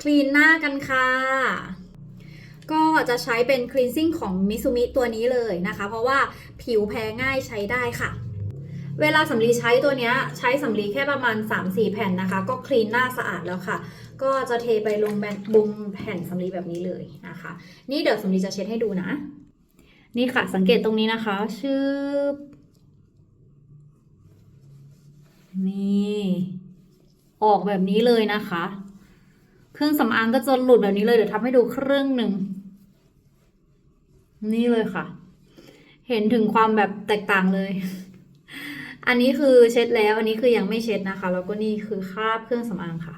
คลีนหน้ากันค่ะ ก็จะใช้เป็น cleansing ของมิซูมิตัวนี้เลยนะคะ เพราะว่าผิวแพ้ง่ายใช้ได้ค่ะ เวลาสำลีใช้ตัวนี้ใช้สำลีแค่ประมาณ 3-4 แผ่นนะคะ ก็คลีนหน้าสะอาดแล้วค่ะ ก็จะเทไปลงแบนบนแผ่นสำลีแบบนี้เลยนะคะ นี่เดี๋ยวสำลีจะเช็ดให้ดูนะ นี่ค่ะสังเกตตรงนี้นะคะ ชื่อนี่ ออกแบบนี้เลยนะคะ เครื่องสำอางก็จะหลุดแบบนี้เลย เดี๋ยวทำให้ดูครึ่งหนึ่ง นี่เลยค่ะ เห็นถึงความแบบแตกต่างเลย อันนี้คือเช็ดแล้ว อันนี้คือยังไม่เช็ดนะคะ แล้วก็นี่คือคราบเครื่องสำอางค่ะ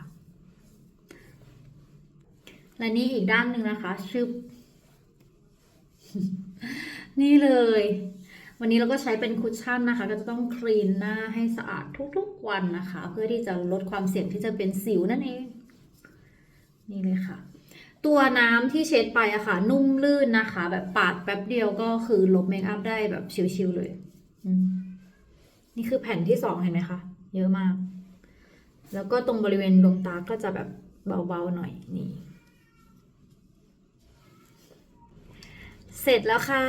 และนี่อีกด้านหนึ่งนะคะชึบนี่เลย วันนี้เราก็ใช้เป็นคุชชั่นนะคะ ก็จะต้องคลีนหน้าให้สะอาดทุกๆวันนะคะ เพื่อที่จะลดความเสี่ยงที่จะเป็นสิวนั่นเอง นี่เลยค่ะ ตัวน้ำที่เช็ดไปอะค่ะ นุ่มลื่นนะคะ แบบปาดแป๊บเดียวก็คือลบเมคอัพได้แบบชิวๆเลยนี่คือแผ่นที่สองเห็นไหมคะ เยอะมาก แล้วก็ตรงบริเวณดวงตาก็จะแบบเบาๆหน่อยนี่เสร็จแล้วค่ะ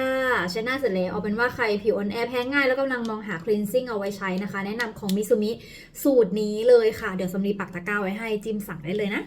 เช็ดหน้าเสร็จแล้วเอาเป็นว่าใครผิวอ่อนแอแพ้ง่ายแล้วกำลังมองหา cleansing เอาไว้ใช้นะคะ แนะนำของมิซูมิสูตรนี้เลยค่ะ เดี๋ยวสำลีปักตะกร้าไว้ให้จิ้มสั่งได้เลยนะ